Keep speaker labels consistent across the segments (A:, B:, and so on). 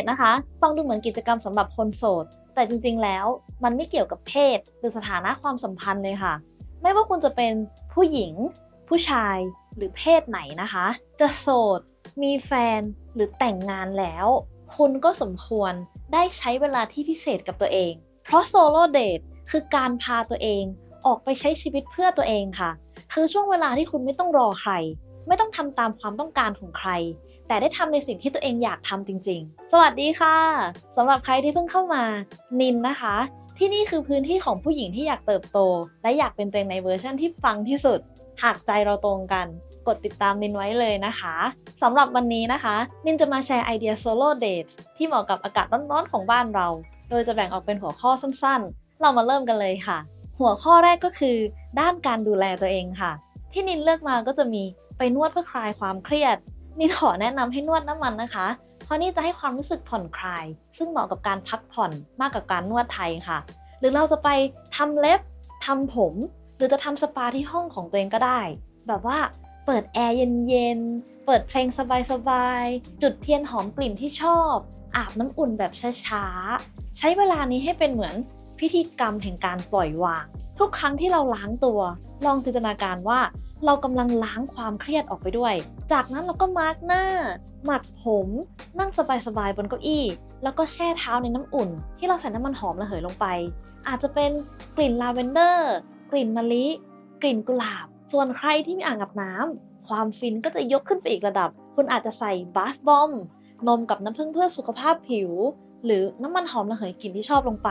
A: ดนะคะ ฟังดูเหมือนกิจกรรมสำหรับคนโสด แต่จริงๆแล้วมันไม่เกี่ยวกับเพศ หรือสถานะความสัมพันธ์เลยค่ะ ไม่ว่าคุณจะเป็นผู้หญิง ผู้ชายหรือเพศไหนนะคะ จะโสด มีแฟนหรือแต่งงานแล้ว คุณก็สมควรได้ใช้เวลาที่พิเศษกับตัวเอง เพราะโซโล่เดทคือการพาตัวเองออกไปใช้ชีวิตเพื่อตัวเองค่ะ คือช่วงเวลาที่คุณไม่ต้องรอใคร ไม่ต้องทำตามความต้องการของใคร แต่ได้ทำในสิ่งที่ตัวเองอยากทำจริง ๆ สวัสดีค่ะสำหรับใครที่เพิ่งเข้ามา นินนะคะ ที่นี่คือพื้นที่ของผู้หญิงที่อยากเติบโต และอยากเป็นตัวเองในเวอร์ชันที่ฟังที่สุด หากใจเราตรงกัน กดติดตามนินไว้เลยนะคะสำหรับวันนี้นะคะ นินจะมาแชร์ไอเดียโซโล่เดทที่เหมาะกับอากาศร้อนๆของบ้านเรา โดยจะแบ่งออกเป็นหัวข้อสั้นๆ เรามาเริ่มกันเลยค่ะ หัวข้อแรกก็คือ ด้านการดูแลตัวเองค่ะ ที่นินเลือกมาก็จะมีไปนวดเพื่อคลายความเครียด นินขอแนะนำให้นวดน้ำมันนะคะ เพราะนี่จะให้ความรู้สึกผ่อนคลาย ซึ่งเหมาะกับการพักผ่อนมากกว่าการนวดไทยค่ะ หรือเราจะไปทำเล็บทำผม หรือจะทำสปาที่ห้องของตัวเองก็ได้ แบบว่าเปิดแอร์เย็นๆ เปิดเพลงสบายๆ จุดเทียนหอมกลิ่นที่ชอบ อาบน้ำอุ่นแบบช้าๆ ใช้เวลานี้ให้เป็นเหมือนพิธีกรรมแห่งการปล่อยวาง ทุกครั้งที่เราล้างตัว ลองจินตนาการว่า เรากำลังล้างความเครียดออกไปด้วย จากนั้นเราก็มาร์กหน้า หมัดผม นั่งสบายๆบนเก้าอี้ แล้วก็แช่เท้าในน้ำอุ่น ที่เราใส่น้ำมันหอมระเหยลงไป อาจจะเป็นกลิ่นลาเวนเดอร์ กลิ่นมะลิ กลิ่นกุหลาบ ส่วนใครที่มีอ่างอาบน้ำความฟินก็จะยกขึ้นไปอีกระดับ คุณอาจจะใส่บาสบอม นมกับน้ำผึ้งเพื่อสุขภาพผิว หรือน้ำมันหอมระเหยกลิ่นที่ชอบลงไป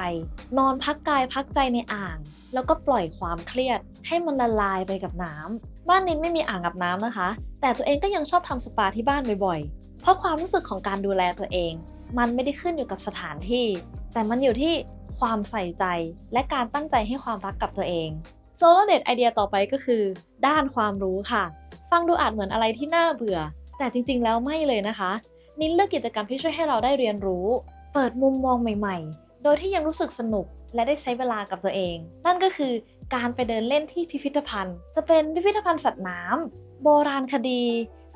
A: นอนพักกายพักใจในอ่าง แล้วก็ปล่อยความเครียด ให้มันละลายไปกับน้ำบ้านนินไม่มีอ่างอาบน้ำนะคะ แต่ตัวเองก็ยังชอบทำสปาที่บ้านบ่อยๆ เพราะความรู้สึกของการดูแลตัวเอง มันไม่ได้ขึ้นอยู่กับสถานที่ แต่มันอยู่ที่ความใส่ใจ และการตั้งใจให้ความรักกับตัวเองโซโลเดตไอเดียต่อไปก็คือ ด้านความรู้ค่ะ ฟังดูอาจเหมือนอะไรที่น่าเบื่อ แต่จริงๆ แล้วไม่เลยนะคะ นินเลือกกิจกรรมที่ช่วยให้เราได้เรียนรู้ เปิดมุมมองใหม่ๆ โดยที่ยังรู้สึกสนุกและได้ใช้เวลากับตัวเอง นั่นก็คือการไปเดินเล่นที่พิพิธภัณฑ์ จะเป็นพิพิธภัณฑ์สัตว์น้ำโบราณคดี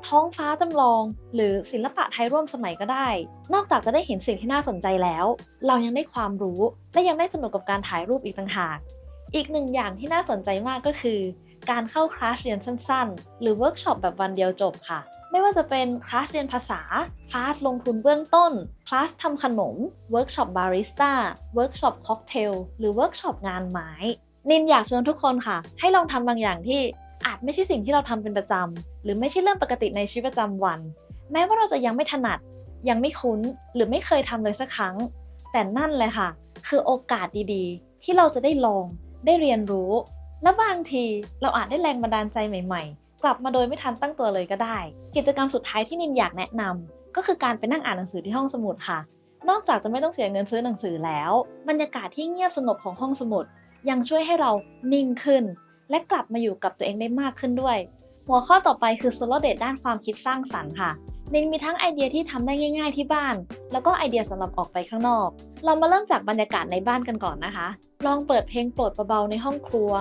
A: ท้องฟ้าจำลอง หรือศิลปะไทยร่วมสมัยก็ได้ นอกจากจะได้เห็นสิ่งที่น่าสนใจแล้ว เรายังได้ความรู้และยังได้สนุกกับการถ่ายรูปอีกต่างหาก อีกหนึ่งอย่างที่น่าสนใจมากก็คือ การเข้าคลาสเรียนสั้นๆ หรือเวิร์กช็อปแบบวันเดียวจบค่ะ ไม่ว่าจะเป็นคลาสเรียนภาษา คลาสลงทุนเบื้องต้น คลาสทำขนม เวิร์กช็อปบาริสต้า เวิร์กช็อปค็อกเทล หรือเวิร์กช็อปงานไม้ นินอยากชวนทุกคนค่ะ ให้ลองทำบางอย่างที่อาจไม่ใช่สิ่งที่เราทำเป็นประจำ หรือไม่ใช่เรื่องปกติในชีวิตประจำวัน แม้ว่าเราจะยังไม่ถนัด ยังไม่คุ้น หรือไม่เคยทำเลยสักครั้ง แต่นั่นเลยค่ะ คือโอกาสดีๆ ที่เราจะได้ลอง ได้เรียนรู้ และบางทีเราอาจได้แรงบันดาลใจใหม่ ๆ กลับมาโดยไม่ทันตั้งตัวเลยก็ได้ กิจกรรมสุดท้ายที่นินอยากแนะนำก็คือการไปนั่งอ่านหนังสือที่ห้องสมุดค่ะ นอกจากจะไม่ต้องเสียเงินซื้อหนังสือแล้ว บรรยากาศที่เงียบสงบของห้องสมุด ยังช่วยให้เรานิ่งขึ้น และกลับมาอยู่กับตัวเองได้มากขึ้นด้วย หัวข้อต่อไปคือโซโลเดตด้านความคิดสร้างสรรค์ค่ะนินมีทั้งไอเดียที่ทำได้ง่าย ๆ ที่บ้าน แล้วก็ไอเดียสำหรับออกไปข้างนอก เรามาเริ่มจากบรรยากาศในบ้านกันก่อนนะคะ ลองเปิดเพลงโปรดเบาๆในห้องครัว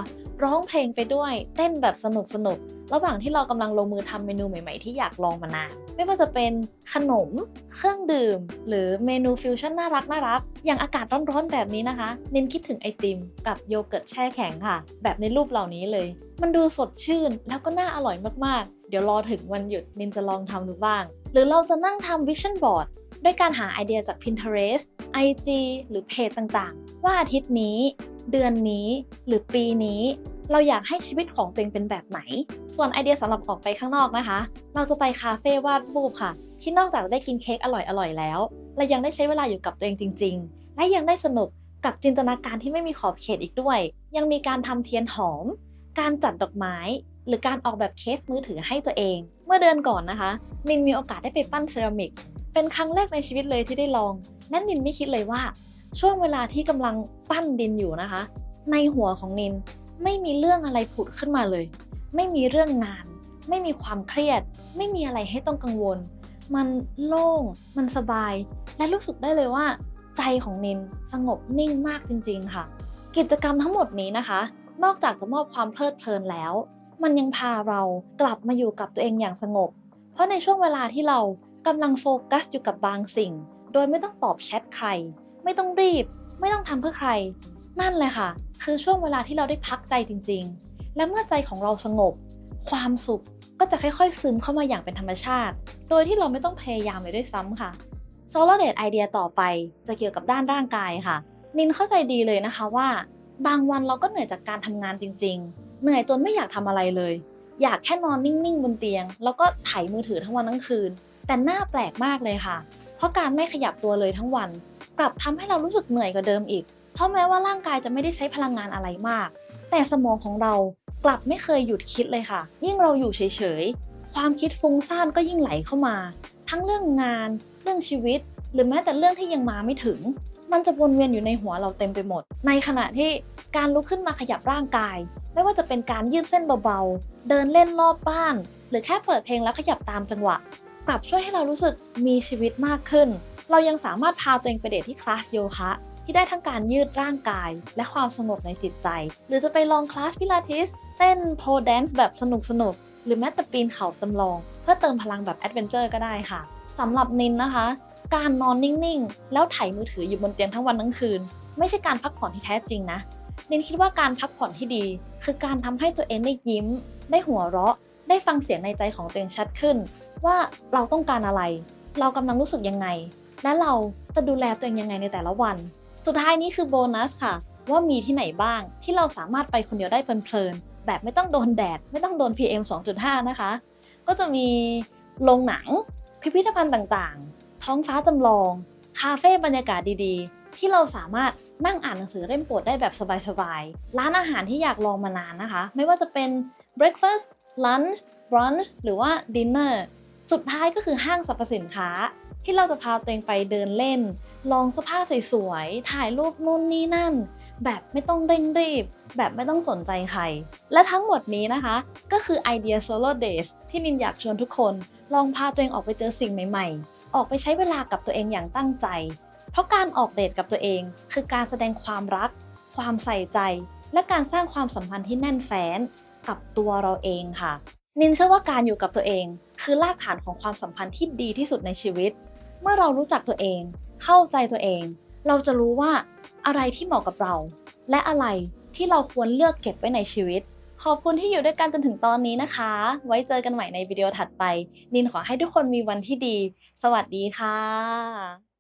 A: ร้องเพลงไปด้วย เต้นแบบสนุกๆระหว่างที่เรากำลังลงมือทำเมนูใหม่ๆที่อยากลองมานาน ไม่ว่าจะเป็นขนม เครื่องดื่ม หรือเมนูฟิวชั่นน่ารักน่ารัก อย่างอากาศร้อนๆแบบนี้นะคะนินคิดถึงไอติม กับโยเกิร์ตแช่แข็งค่ะ แบบในรูปเหล่านี้เลย มันดูสดชื่นแล้วก็น่าอร่อยมากๆ เดี๋ยวรอถึงวันหยุดนินจะลองทำดูบ้าง หรือเราจะนั่งทำวิชั่นบอร์ด ด้วยการหาไอเดียจาก Pinterest IG หรือเพจต่างๆ ว่าอาทิตย์นี้ เดือนนี้ หรือปีนี้ เราอยากให้ชีวิตของตัวเองเป็นแบบไหน ส่วนไอเดียสำหรับออกไปข้างนอกนะคะ เราจะไปคาเฟ่วาดรูปค่ะ ที่นอกจากได้กินเค้กอร่อยๆแล้ว เรายังได้ใช้เวลาอยู่กับตัวเองจริง ๆ และยังได้สนุกกับจินตนาการที่ไม่มีขอบเขตอีกด้วย ยังมีการทำเทียนหอม การจัดดอกไม้ หรือการออกแบบเคสมือถือให้ตัวเอง เมื่อเดือนก่อนนะคะนินมีโอกาสได้ไปปั้นเซรามิก เป็นครั้งแรกในชีวิตเลยที่ได้ลองและนินไม่คิดเลยว่า ช่วงเวลาที่กำลังปั้นดินอยู่นะคะ ในหัวของนินไม่มีเรื่องอะไรผุดขึ้นมาเลย ไม่มีเรื่องงาน ไม่มีความเครียด ไม่มีอะไรให้ต้องกังวล มันโล่ง มันสบาย และรู้สึกได้เลยว่า ใจของนินสงบนิ่งมากจริง ๆ ค่ะ กิจกรรมทั้งหมดนี้นะคะ นอกจากจะมอบความเพลิดเพลินแล้ว มันยังพาเรากลับมาอยู่กับตัวเองอย่างสงบ เพราะในช่วงเวลาที่เรา กำลังโฟกัสอยู่กับบางสิ่ง โดยไม่ต้องตอบแชทใคร ไม่ต้องรีบ ไม่ต้องทำเพื่อใคร นั่นเลยค่ะ คือช่วงเวลาที่เราได้พักใจจริง ๆ และเมื่อใจของเราสงบ ความสุขก็จะค่อยๆ ซึมเข้ามาอย่างเป็นธรรมชาติ โดยที่เราไม่ต้องพยายามเลยด้วยซ้ำค่ะโซล a r Date ไอเดียต่อไปจะเกี่ยวกับด้านร่างกายค่ะ นินเข้าใจดีเลยนะคะว่า บางวันเราก็เหนื่อยจากการทำงานจริง ๆ เหนื่อยจนไม่อยากทำอะไรเลย อยากแค่นอนนิ่งๆบนเตียง แล้วก็ไถมือถือทั้งวันทั้งคืน แต่หน่าแปลกมากเลยค่ะ เพราะการไม่ขยับตัวเลยทั้งวัน กลับทำให้เรารู้สึกเหนื่อยกว่าเดิมอีก เพราะแม้ว่าร่างกายจะไม่ได้ใช้พลังงานอะไรมาก แต่สมองของเรากลับไม่เคยหยุดคิดเลยค่ะ ยิ่งเราอยู่เฉยๆ ความคิดฟุ้งซ่านก็ยิ่งไหลเข้ามา ทั้งเรื่องงาน เรื่องชีวิต หรือแม้แต่เรื่องที่ยังมาไม่ถึง มันจะวนเวียนอยู่ในหัวเราเต็มไปหมด ในขณะที่การลุกขึ้นมาขยับร่างกาย ไม่ว่าจะเป็นการยืดเส้นเบาๆ เดินเล่นรอบบ้าน หรือแค่เปิดเพลงแล้วขยับตามจังหวะ กลับช่วยให้เรารู้สึกมีชีวิตมากขึ้น เรายังสามารถพาตัวเองไปเดทที่คลาสโยคะที่ได้ทั้งการยืดร่างกาย และความสงบในจิตใจ หรือจะไปลองคลาสพิลาทิส เต้นโพแดนซ์แบบสนุกสนุก หรือแม้แต่ปีนเขาจำลอง เพื่อเติมพลังแบบแอดเวนเจอร์ก็ได้ค่ะสำหรับนินนะคะ การนอนนิ่งๆ แล้วไถมือถืออยู่บนเตียงทั้งวันทั้งคืน ไม่ใช่การพักผ่อนที่แท้จริงนะ นินคิดว่าการพักผ่อนที่ดี คือการทำให้ตัวเองได้ยิ้ม ได้หัวเราะ ได้ฟังเสียงในใจของตัวเองชัดขึ้น ว่าเราต้องการอะไร เรากำลังรู้สึกยังไง และเราจะดูแลตัวเองยังไงในแต่ละวัน สุดท้ายนี้คือโบนัสค่ะ ว่ามีที่ไหนบ้างที่เราสามารถไปคนเดียวได้เพลินๆแบบไม่ต้องโดนแดด ไม่ต้องโดน PM 2.5 นะคะ ก็จะมีโรงหนัง พิพิธภัณฑ์ต่างๆ ท้องฟ้าจำลอง คาเฟ่บรรยากาศดีๆ ที่เราสามารถนั่งอ่านหนังสือเล่มโปรดได้แบบสบายๆ ร้านอาหารที่อยากลองมานานนะคะ ไม่ว่าจะเป็น breakfast lunch brunch หรือว่า dinner สุดท้ายก็คือห้างสรรพสินค้า ที่เราจะพาตัวเองไปเดินเล่น ลองเสื้อผ้าสวยๆ ถ่ายรูปนู่นนี่นั่น แบบไม่ต้องเร่งรีบ แบบไม่ต้องสนใจใคร และทั้งหมดนี้นะคะ ก็คือไอเดีย Solo Days ที่นินอยากชวนทุกคน ลองพาตัวเองออกไปเจอสิ่งใหม่ๆ ออกไปใช้เวลากับตัวเองอย่างตั้งใจ เพราะการออกเดทกับตัวเอง คือการแสดงความรัก ความใส่ใจ และการสร้างความสัมพันธ์ที่แน่นแฟ้นกับตัวเราเองค่ะ นินเชื่อว่าการอยู่กับตัวเอง คือรากฐานของความสัมพันธ์ที่ดีที่สุดในชีวิต เมื่อเรารู้จักตัวเอง เข้าใจตัวเอง เราจะรู้ว่าอะไรที่เหมาะกับเรา และอะไรที่เราควรเลือกเก็บไว้ในชีวิต ขอบคุณที่อยู่ด้วยกันจนถึงตอนนี้นะคะ ไว้เจอกันใหม่ในวิดีโอถัดไป นินขอให้ทุกคนมีวันที่ดี สวัสดีค่ะ